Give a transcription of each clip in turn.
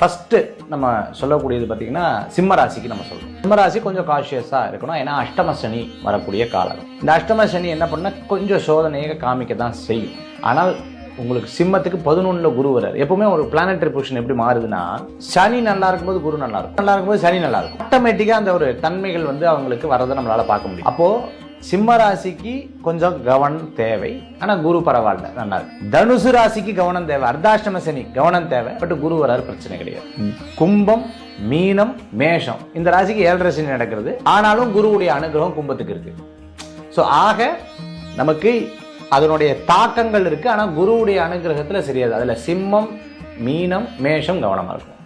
First நம்ம சொல்லக்கூடியது பார்த்தீங்கன்னா சிம்ம ராசிக்கு நம்ம சொல்கிறோம் சிம்ம ராசி கொஞ்சம் காஷியஸாக இருக்கணும். ஏன்னா அஷ்டம சனி வரக்கூடிய காலம். இந்த அஷ்டம சனி என்ன பண்ணால் கொஞ்சம் சோதனையை காமிக்க தான் செய்யும். ஆனால் உங்களுக்கு சிம்மத்துக்கு பதினொன்றில் குரு வரார் எப்பவுமே ஒரு பிளானட்டரி பொசிஷன் எப்படி மாறுதுன்னா சனி நல்லா இருக்கும்போது குரு நல்லா இருக்கும். நல்லா இருக்கும்போது சனி நல்லா இருக்கும். ஆட்டோமேட்டிக்காக அந்த ஒரு தன்மைகள் வந்து அவங்களுக்கு வரதை நம்மளால் பார்க்க முடியும். அப்போது சிம்ம ராசிக்கு கொஞ்சம் கவனம் தேவை. ஆனா குரு பரவாயில்ல நல்லா இருக்கு. தனுசு ராசிக்கு கவனம் தேவை. அர்த்தாஷ்டம சனி கவனம் தேவை. பட் குரு வராரு பிரச்சனை கிடையாது. கும்பம் மீனம் மேஷம். இந்த ராசிக்கு ஏழரை சனி நடக்கிறது. ஆனாலும் குருவுடைய அனுகிரகம் கும்பத்துக்கு இருக்கு. ஸோ ஆக நமக்கு அதனுடைய தாக்கங்கள் இருக்கு. ஆனா குருவுடைய அனுகிரகத்துல சரியாது. அதுல சிம்மம் மீனம் மேஷம் கவனமா இருக்கும்.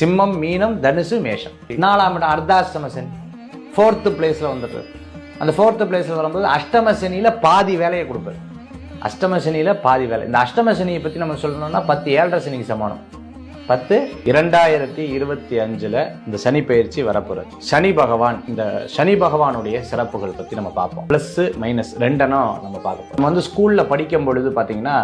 சிம்மம் மீனம் தனுசு மேஷம். நாலாம் இடம் அர்த்தாஷ்டம சனி. ஃபோர்த்து பிளேஸ்ல வந்துடுறது. அந்த ஃபோர்த்து பிளேஸில் வரும்போது அஷ்டம சனியில பாதி வேலையை கொடுப்பார். அஷ்டம பாதி வேலை. இந்த அஷ்டம சனியை பற்றி நம்ம சொல்லணும்னா பத்து ஏழரை சனிக்கு சமானம். பத்து இரண்டாயிரத்தி இருபத்தி அஞ்சுல இந்த சனி பயிற்சி வரப்போறது. சனி பகவான் இந்த சனி பகவானுடைய சிறப்புகள் பத்தி நம்ம பார்ப்போம். பிளஸ் மைனஸ் ரெண்டனும் நம்ம பார்க்க நம்ம வந்து ஸ்கூல்ல படிக்கும் பொழுது பாத்தீங்கன்னா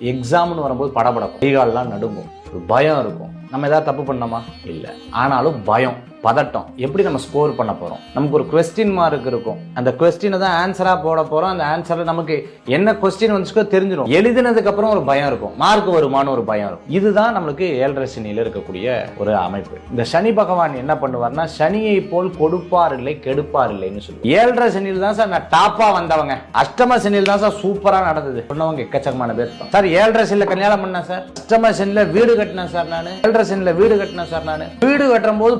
எக்ஸாம்னு வரும்போது படபடக்கும். கைகாலெல்லாம் நடுங்கும். ஒரு பயம் இருக்கும். நம்ம ஏதாவது தப்பு பண்ணோமா? இல்லை. ஆனாலும் பயம். பதட்டம். எப்படி நம்ம ஸ்கோர் பண்ண போகிறோம் நமக்கு ஒரு கொஸ்டின் மார்க் இருக்கும். அந்த கொஸ்டினை தான் ஆன்சராக போட போகிறோம் அந்த ஆன்சரில் நமக்கு என்ன கொஸ்டின் வந்துச்சுக்கோ தெரிஞ்சிடும் எழுதினதுக்கப்புறம் ஒரு பயம் இருக்கும். மார்க் வருமானு ஒரு பயம் இருக்கும். இதுதான் நம்மளுக்கு ஏழரை சனியில் இருக்கக்கூடிய ஒரு அமைப்பு. இந்த சனி பகவான் என்ன பண்ணுவார்னா சனியை போல் கொடுப்பார் இல்லை கெடுப்பார் இல்லைன்னு சொல்லி. ஏழரை சனியில் தான் சார் நான் டாப்பாக வந்தவங்க. அஷ்டம சனியில் தான் சார் சூப்பராக நடந்தது. சொன்னவங்க எக்கச்சக்கமான பேர். சார் ஏழரை சனியில் கல்யாணம் பண்ணேன் சார். அஷ்டம சனியில் வீடு கட்டினேன் சார் நான். ஏழரை சனியில் வீடு கட்டினேன் சார் நான். வீடு கட்டும் போது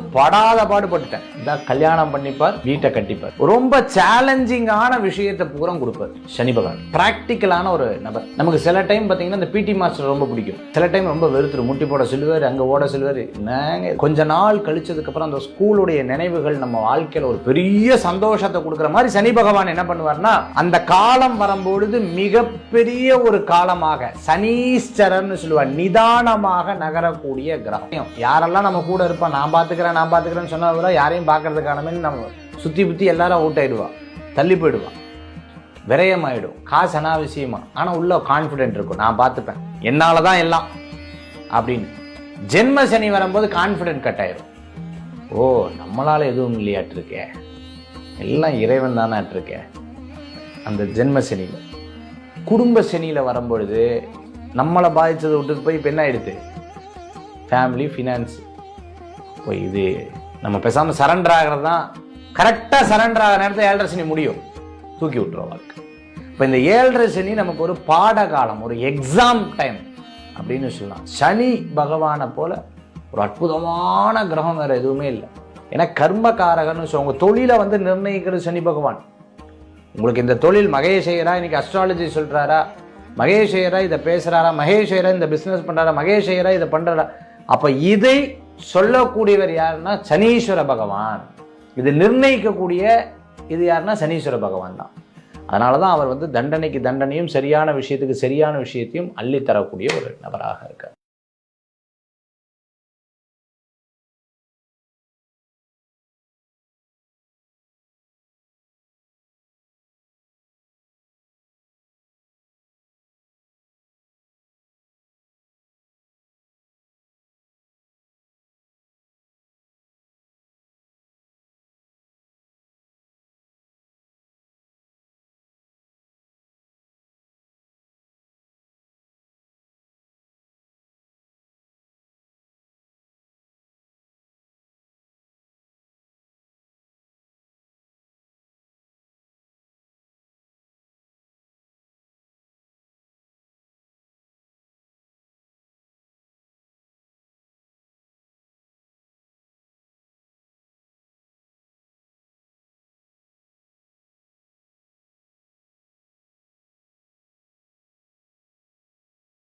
படாத பாடுபட்டுட்டேன் இதான் கல்யாணம் பண்ணிப்பார் வீட்டை கட்டிப்பார். ரொம்ப சேலஞ்சிங்கான விஷயத்தை பூரா கொடுப்பார் சனி பகவான். பிராக்டிக்கலான ஒரு நபர். நமக்கு சில டைம் பார்த்தீங்கன்னா இந்த பிடி மாஸ்டர் ரொம்ப பிடிக்கும். சில டைம் ரொம்ப வெறுத்துரு முட்டி போட சொல்லுவார் அங்கே ஓட சொல்லுவார். நாங்கள் கொஞ்ச நாள் கழிச்சதுக்கு அப்புறம் அந்த ஸ்கூலுடைய நினைவுகள் நம்ம வாழ்க்கையில ஒரு பெரிய சந்தோஷத்தை கொடுக்குற மாதிரி சனி பகவான் என்ன பண்ணுவார்னா அந்த காலம் வரும்பொழுது மிகப்பெரிய ஒரு காலமாக சனீஸ்வரர்னு சொல்லுவார் நிதானமாக நகரக்கூடிய கிரகம். யாரெல்லாம் நம்ம கூட இருப்பா நான் பார்த்துக்கிறேன் நான் பார்க்குறேன்னு சொன்னால் கூட யாரையும் பார்க்கறதுக்கான மாதிரி நம்ம சுற்றி புத்தி எல்லாரும் அவுட் ஆகிடுவான் தள்ளி போயிடுவான் விரயம் ஆகிடும் காசு அனாவசியமாக ஆனால் உள்ள கான்ஃபிடென்ட் இருக்கும். நான் பார்த்துப்பேன். என்னால் தான் எல்லாம். அப்படின்னு. ஜென்ம சனி வரும்போது கான்ஃபிடென்ட் கட் ஆயிரும். ஓ நம்மளால் எதுவும் இல்லையாட்டிருக்கே. எல்லாம் இறைவன் தானாட்டிருக்கே அந்த ஜென்ம சனியில். குடும்ப சனியில் வரும்பொழுது நம்மளை பாதித்ததை விட்டுட்டு போய் இப்போ என்ன ஆகிடுது ஃபேமிலி ஃபினான்ஸ் இப்போ இது நம்ம பேசாமல் சரண்டர் ஆகிறது தான் கரெக்டாக சரண்டர் ஆகிற நேரத்தில் ஏழரை சனி முடியும். தூக்கி விட்டுரும் வாழ்க்கை இப்போ இந்த ஏழரை சனி நமக்கு ஒரு பாட காலம் ஒரு எக்ஸாம் டைம் அப்படின்னு சொல்லலாம். சனி பகவானை போல ஒரு அற்புதமான கிரகம் வேறு எதுவுமே இல்லை. ஏன்னா கர்மகாரகன்னு சொல்லுவாங்க தொழிலை வந்து நிர்ணயிக்கிறது சனி பகவான். உங்களுக்கு இந்த தொழில் மகேஷையரா இன்னைக்கு அஸ்ட்ராலஜி சொல்கிறாரா மகேஷ் ஐயரா இதை பேசுகிறாரா மகேஷ் ஐயரா இந்த பிஸ்னஸ் பண்ணுறாரா மகேஷையரா இதை பண்ணுறாரா அப்போ இதை சொல்லக்கூடியவர் யாருன்னா சனீஸ்வர பகவான். இது நிர்ணயிக்கக்கூடிய இது யாருன்னா சனீஸ்வர பகவான் தான். அதனால தான் அவர் வந்து தண்டனைக்கு தண்டனையும் சரியான விஷயத்துக்கு சரியான விஷயத்தையும் அள்ளித்தரக்கூடிய ஒரு நபராக இருக்கார்.